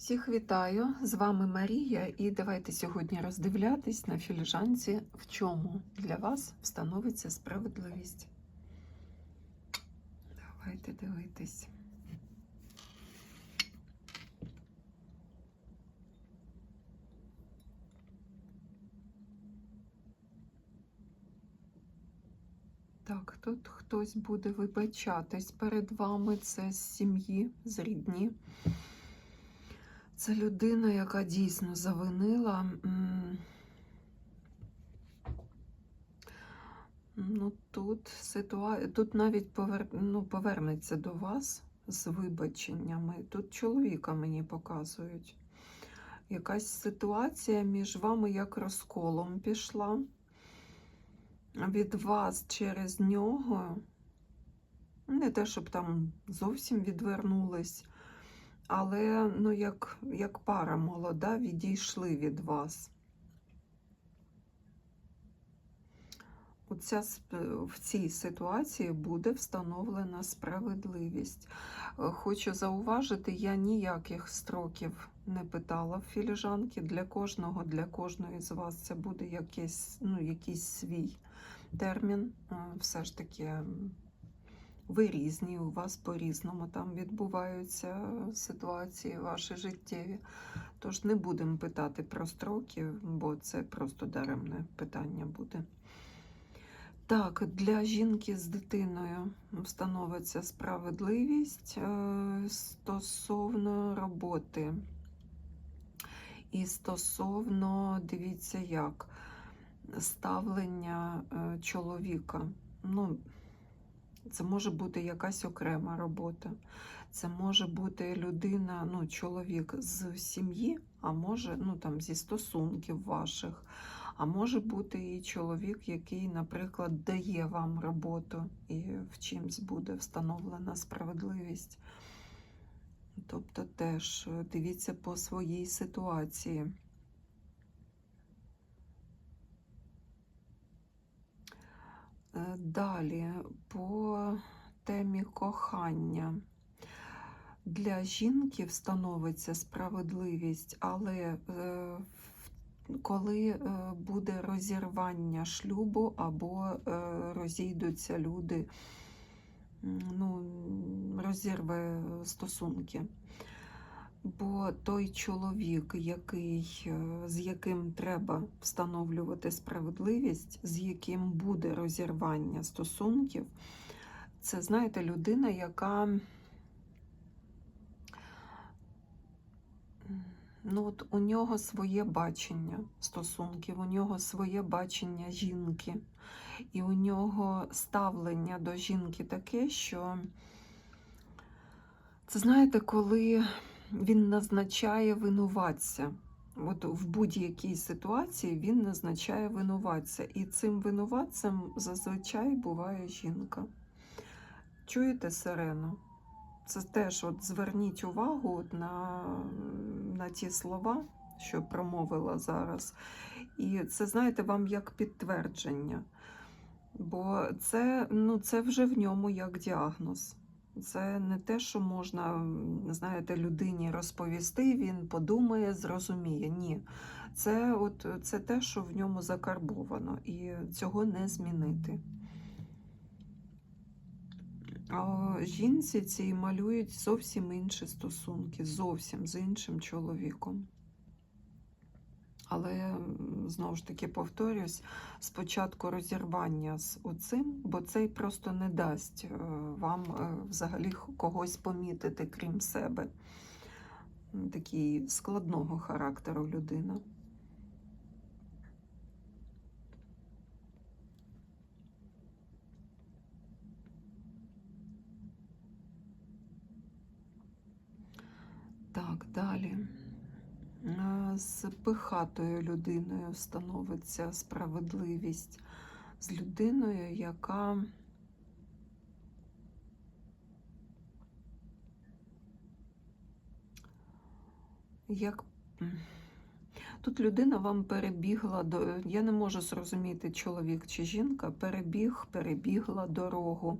Всіх вітаю! З вами Марія, і давайте сьогодні роздивлятись на філіжанці, в чому для вас встановиться справедливість. Давайте дивитись. Так, тут хтось буде вибачатись перед вами, це з сім'ї, з рідні. Це людина, яка дійсно завинила. Ну, тут ситуа... тут навіть повер... ну, повернеться до вас з вибаченнями. Тут чоловіка мені показують. Якась ситуація між вами як розколом пішла. Від вас через нього. Не те, щоб там зовсім відвернулись, але ну, як, як пара молода відійшли від вас. Оця, в цій ситуації буде встановлена справедливість. Е, Хочу зауважити, я ніяких строків не питала в філіжанки. Для кожного, для кожної з вас це буде якийсь, ну, якийсь свій термін. Е, Все ж таки ви різні, у вас по-різному там відбуваються ситуації ваші життєві. Тож не будемо питати про строки, бо це просто даремне питання буде. Так, для жінки з дитиною встановиться справедливість е, стосовно роботи. І стосовно, дивіться як, ставлення е, чоловіка. Ну, це може бути якась окрема робота. Це може бути людина, ну, чоловік з сім'ї, а може, ну там зі стосунків ваших. А може бути і чоловік, який, наприклад, дає вам роботу і в чимсь буде встановлена справедливість. Тобто теж е, дивіться по своїй ситуації. Далі по темі кохання. Для жінки встановиться справедливість, але е, коли е, буде розірвання шлюбу або е, розійдуться люди, ну, розірве стосунки. Бо той чоловік, який, е, з яким треба встановлювати справедливість, з яким буде розірвання стосунків, це, знаєте, людина, яка ну, от у нього своє бачення стосунків, у нього своє бачення жінки, і у нього ставлення до жінки таке, що це знаєте, коли він назначає винуватця. От в будь-якій ситуації він назначає винуватця. І цим винуватцем зазвичай буває жінка. Чуєте сирену? Це теж от зверніть увагу на, на ті слова, що промовила зараз. І це, знаєте, вам як підтвердження. Бо це, ну, це вже в ньому як діагноз. Це не те, що можна, знаєте, людині розповісти, він подумає, зрозуміє. Ні. Це, от, це те, що в ньому закарбовано, і цього не змінити. А жінці цій малюють зовсім інші стосунки, зовсім з іншим чоловіком. Але знову ж таки повторюсь, спочатку розірвання з оцим, бо цей просто не дасть е, вам е, взагалі когось помітити, крім себе. Такий складного характеру людина. Так, далі. З пихатою людиною становиться справедливість. З людиною, яка як тут людина вам перебігла до. Я не можу зрозуміти, чоловік чи жінка, перебіг, перебігла дорогу.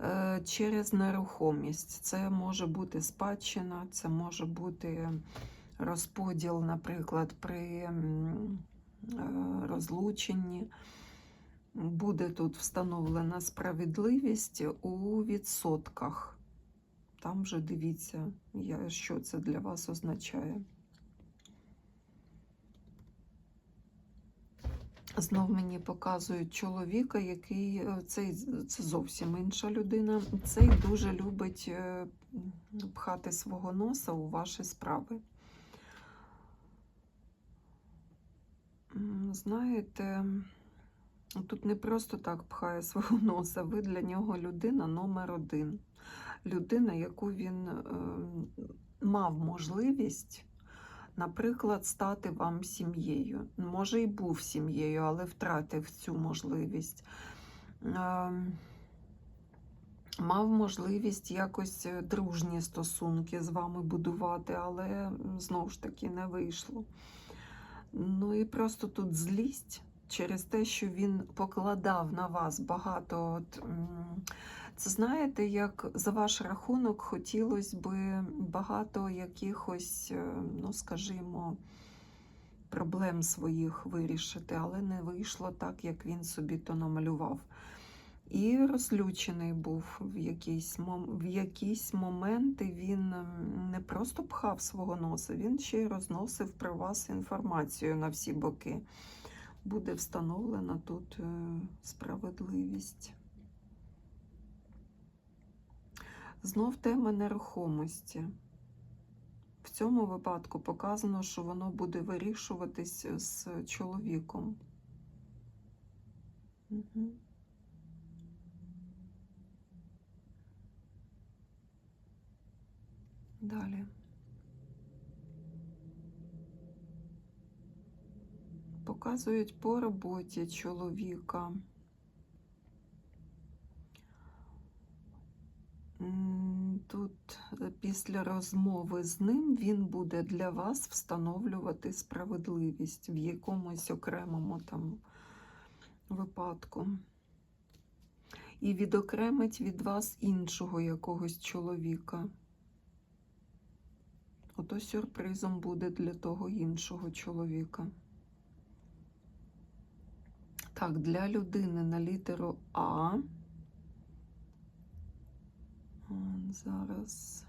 е, через нерухомість. Це може бути спадщина, це може бути розподіл, наприклад, при е, розлученні. Буде тут встановлена справедливість у відсотках. Там вже дивіться, що це для вас означає. Знов мені показують чоловіка, який е, цей це зовсім інша людина. Цей дуже любить е, пхати свого носа у ваші справи. Знаєте, тут не просто так пхає свого носа. Ви для нього людина номер один. Людина, яку він е, мав можливість наприклад, стати вам сім'єю. Може, і був сім'єю, але втратив цю можливість. Ем, Мав можливість якось е, дружні стосунки з вами будувати, але знову ж таки не вийшло. Ну і просто тут злість через те, що він покладав на вас багато. От, це знаєте, як за ваш рахунок хотілося би багато якихось, е, ну скажімо, проблем своїх вирішити, але не вийшло так, як він собі то намалював. І розлючений був в мом- в якісь моменти. Він ем, не просто пхав свого носа, він ще й розносив про вас інформацію на всі боки. Буде встановлена тут е, справедливість. Знов тема нерухомості. В цьому випадку показано, що воно буде вирішуватись з чоловіком. Угу. Далі. Показують по роботі чоловіка. Тут після розмови з ним він буде для вас встановлювати справедливість в якомусь окремому там випадку. І відокремить від вас іншого якогось чоловіка. Ото сюрпризом буде для того іншого чоловіка. Так, для людини на літеру А. Зараз.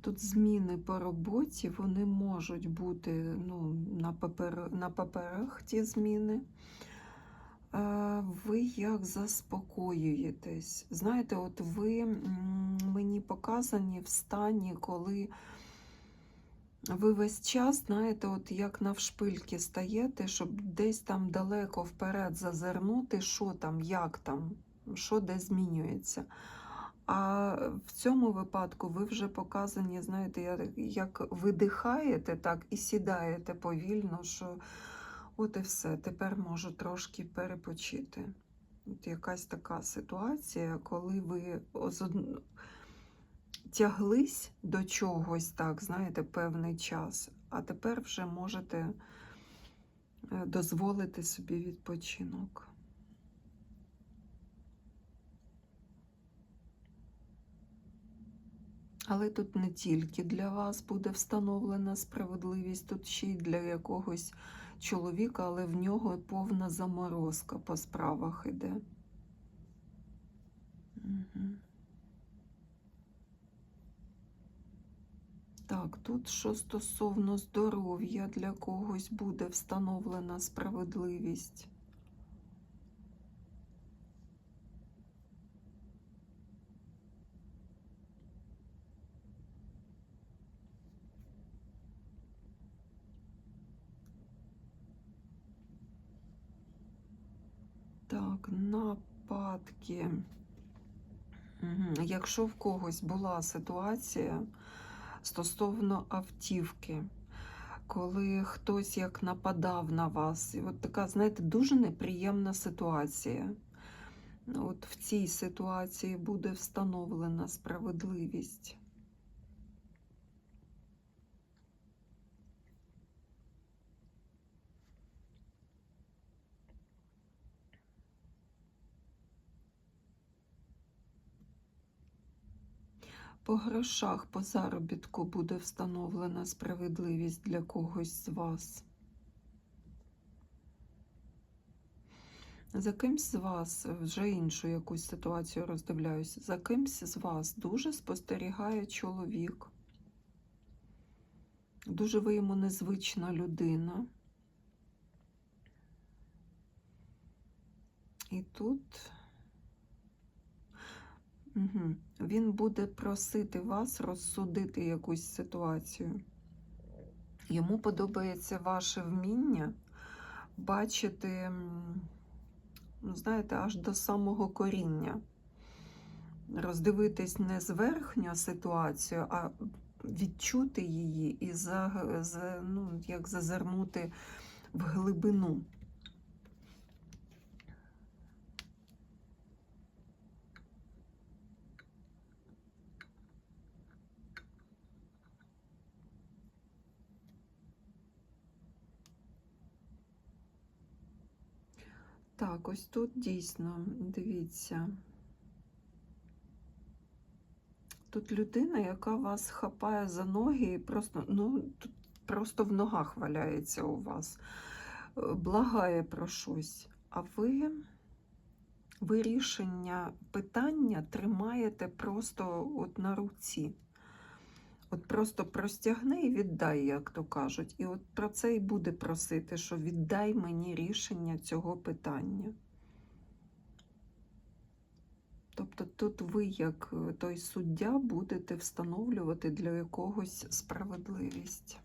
Тут зміни по роботі, вони можуть бути ну, на, папер, на паперах ті зміни. Ви як заспокоюєтесь? Знаєте, от ви мені показані в стані, коли ви весь час, знаєте, от як навшпильки стаєте, щоб десь там далеко вперед зазирнути, що там, як там, що де змінюється. А в цьому випадку ви вже показані, знаєте, як видихаєте, так і сідаєте повільно, що от і все, тепер можу трошки перепочити. От якась така ситуація, коли ви тяглись до чогось, так, знаєте, певний час, а тепер вже можете е, дозволити собі відпочинок. Але тут не тільки для вас буде встановлена справедливість, тут ще й для якогось чоловіка, але в нього повна заморозка по справах іде. Так, тут що стосовно здоров'я для когось буде встановлена справедливість. Якщо в когось була ситуація стосовно автівки, коли хтось як нападав на вас, і от така, знаєте, дуже неприємна ситуація. От в цій ситуації буде встановлена справедливість. По грошах, по заробітку буде встановлена справедливість для когось з вас. За кимсь з вас вже іншу якусь ситуацію роздивляюсь. За кимсь з вас дуже спостерігає чоловік. Дуже ви йому незвична людина. І тут угу. він буде просити вас розсудити якусь ситуацію. Йому подобається ваше вміння бачити, ну, знаєте, аж до самого коріння. Роздивитись не зверхньо ситуацію, а відчути її і за, за, ну, як зазирнути в глибину. Так, ось тут дійсно, дивіться. Тут людина, яка вас хапає за ноги і просто, ну, тут просто в ногах валяється у вас, е, благає про щось. А ви вирішення питання тримаєте просто от на руці. От просто простягни і віддай, як то кажуть. І от про це і буде просити, що віддай мені рішення цього питання. Тобто тут ви, як е, той суддя, будете встановлювати для якогось справедливість.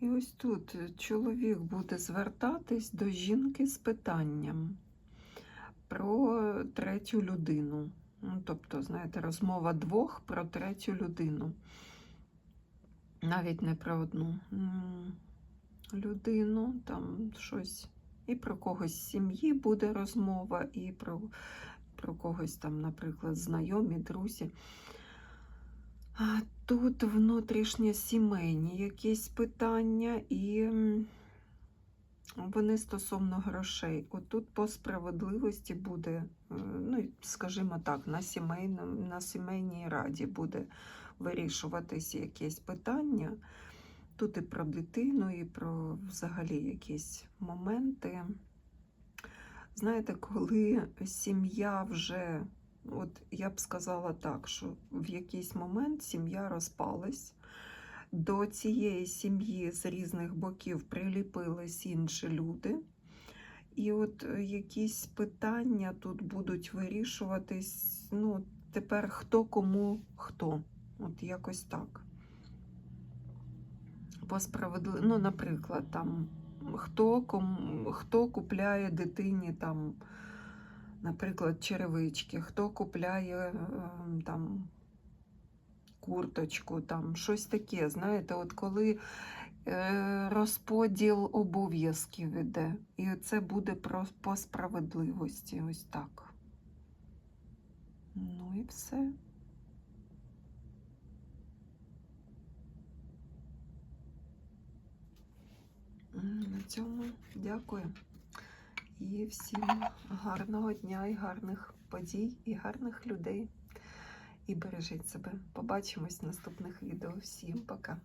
І ось тут чоловік буде звертатись до жінки з питанням про третю людину. Ну, Тобто, знаєте, розмова двох про третю людину. Навіть не про одну людину, там щось. І про когось з сім'ї буде розмова, і про, про когось там, наприклад, знайомі, друзі. Тут внутрішнє сімейні якісь питання, і вони стосовно грошей. Отут по справедливості буде, е, ну, скажімо так, на, сімейному, на сімейній раді буде вирішуватись якесь питання. Тут і про дитину, і про взагалі якісь моменти. Знаєте, коли сім'я вже От я б сказала так, що в якийсь момент сім'я розпалась. До цієї сім'ї з різних боків приліпились інші люди. І от е, якісь питання тут будуть вирішуватись. Ну, тепер хто кому хто. От якось так. По справедли... Ну, наприклад, там, хто кому... хто купляє дитині там наприклад, черевички, хто купляє ем, там курточку, там щось таке. Знаєте, от коли е, розподіл обов'язків іде, і це буде по справедливості. Ось так. Ну і все. На цьому дякую. І всім гарного дня, і гарних подій, і гарних людей. І бережіть себе. Побачимось в наступних відео. Всім пока!